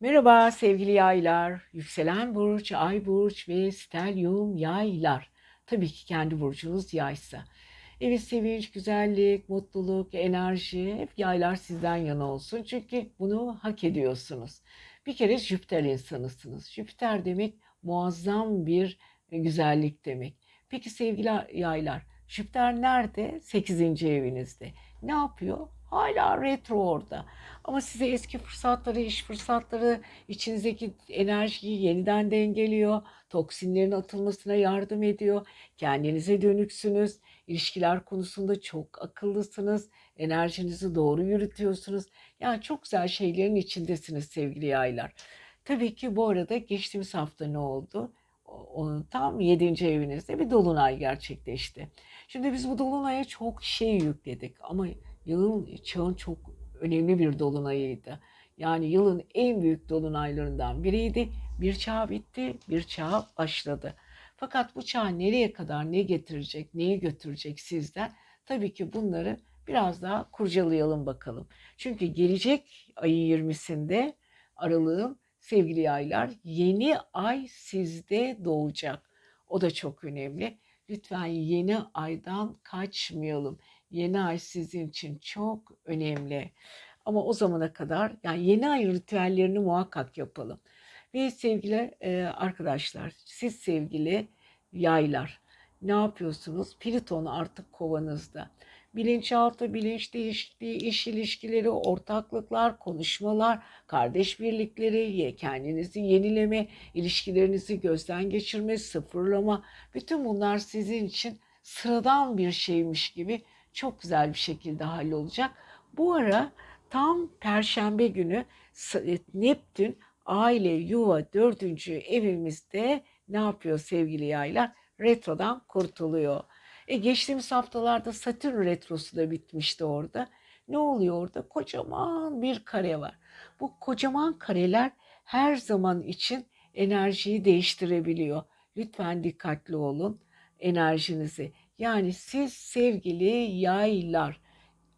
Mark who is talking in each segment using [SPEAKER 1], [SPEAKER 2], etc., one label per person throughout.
[SPEAKER 1] Merhaba sevgili yaylar, yükselen burç, ay burç ve stelyum yaylar. Tabii ki kendi burcunuz yaysa. Evet sevinç, güzellik, mutluluk, enerji hep yaylar sizden yana olsun. Çünkü bunu hak ediyorsunuz. Bir kere Jüpiter insanısınız. Jüpiter demek muazzam bir güzellik demek. Peki sevgili yaylar, Jüpiter nerede? 8. evinizde. Ne yapıyor? Hala retro orada. Ama size eski fırsatları, iş fırsatları, içinizdeki enerjiyi yeniden dengeliyor. Toksinlerin atılmasına yardım ediyor. Kendinize dönüksünüz. İlişkiler konusunda çok akıllısınız. Enerjinizi doğru yürütüyorsunuz. Yani çok güzel şeylerin içindesiniz sevgili yaylar. Tabii ki bu arada geçtiğimiz hafta ne oldu? Onun tam 7. evinizde bir dolunay gerçekleşti. Şimdi biz bu dolunaya çok şey yükledik ama yılın çağın çok önemli bir dolunayıydı. Yani yılın en büyük dolunaylarından biriydi. Bir çağ bitti, bir çağ başladı. Fakat bu çağ nereye kadar ne getirecek, neyi götürecek sizden? Tabii ki bunları biraz daha kurcalayalım bakalım. Çünkü gelecek ayın 20'sinde aralığın sevgili yaylar yeni ay sizde doğacak. O da çok önemli. Lütfen yeni aydan kaçmayalım. Yeni ay sizin için çok önemli. Ama o zamana kadar yani yeni ay ritüellerini muhakkak yapalım. Ve sevgili e, arkadaşlar, siz sevgili yaylar ne yapıyorsunuz? Pliton artık kovanızda. Bilinçaltı, bilinç değişikliği, iş ilişkileri, ortaklıklar, konuşmalar, kardeş birlikleri, kendinizi yenileme, ilişkilerinizi gözden geçirme, sıfırlama. Bütün bunlar sizin için sıradan bir şeymiş gibi çok güzel bir şekilde hallolacak. Bu ara tam perşembe günü e, Neptün aile, yuva dördüncü evimizde ne yapıyor sevgili yaylar? Retrodan kurtuluyor. E geçtiğimiz haftalarda Satürn retrosu da bitmişti orada. Ne oluyor orada? Kocaman bir kare var. Bu kocaman kareler her zaman için enerjiyi değiştirebiliyor. Lütfen dikkatli olun enerjinizi. Yani siz sevgili yaylar,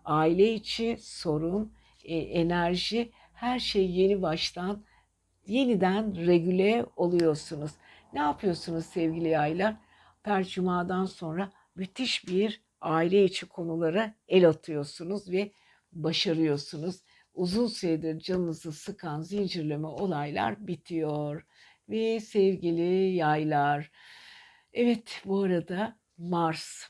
[SPEAKER 1] aile içi sorun, e, enerji, her şey yeni baştan yeniden regüle oluyorsunuz. Ne yapıyorsunuz sevgili yaylar? Percumadan sonra müthiş bir aile içi konulara el atıyorsunuz ve başarıyorsunuz. Uzun süredir canınızı sıkan zincirleme olaylar bitiyor. Ve sevgili yaylar, evet bu arada Mars,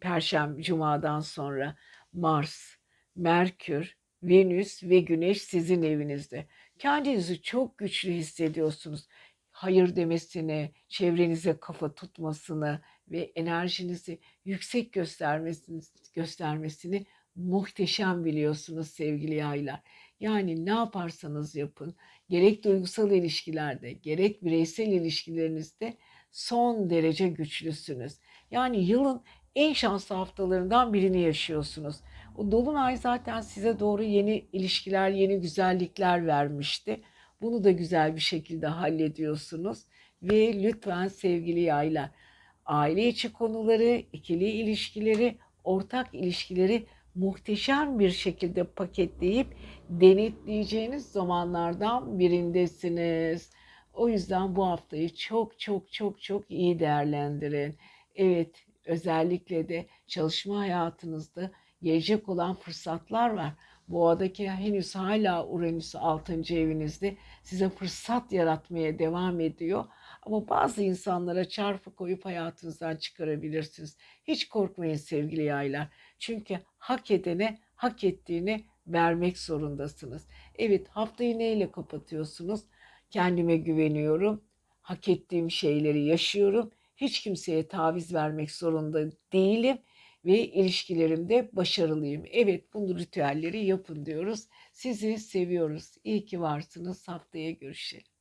[SPEAKER 1] Perşembe Cuma'dan sonra Mars, Merkür, Venüs ve Güneş sizin evinizde. Kendinizi çok güçlü hissediyorsunuz. Hayır demesini, çevrenize kafa tutmasını ve enerjinizi yüksek göstermesini, göstermesini muhteşem biliyorsunuz sevgili yaylar. Yani ne yaparsanız yapın, gerek duygusal ilişkilerde, gerek bireysel ilişkilerinizde son derece güçlüsünüz. Yani yılın en şanslı haftalarından birini yaşıyorsunuz. O dolunay zaten size doğru yeni ilişkiler, yeni güzellikler vermişti. Bunu da güzel bir şekilde hallediyorsunuz. Ve lütfen sevgili yaylar, aile içi konuları, ikili ilişkileri, ortak ilişkileri muhteşem bir şekilde paketleyip denetleyeceğiniz zamanlardan birindesiniz. O yüzden bu haftayı çok çok çok çok iyi değerlendirin. Evet, özellikle de çalışma hayatınızda gelecek olan fırsatlar var. Boğadaki henüz hala Uranüs 6. evinizde size fırsat yaratmaya devam ediyor. Ama bazı insanlara çarpı koyup hayatınızdan çıkarabilirsiniz. Hiç korkmayın sevgili yaylar. Çünkü hak edene hak ettiğini vermek zorundasınız. Evet haftayı neyle kapatıyorsunuz? Kendime güveniyorum. Hak ettiğim şeyleri yaşıyorum. Hiç kimseye taviz vermek zorunda değilim ve ilişkilerimde başarılıyım. Evet bunu ritüelleri yapın diyoruz. Sizi seviyoruz. İyi ki varsınız. Haftaya görüşelim.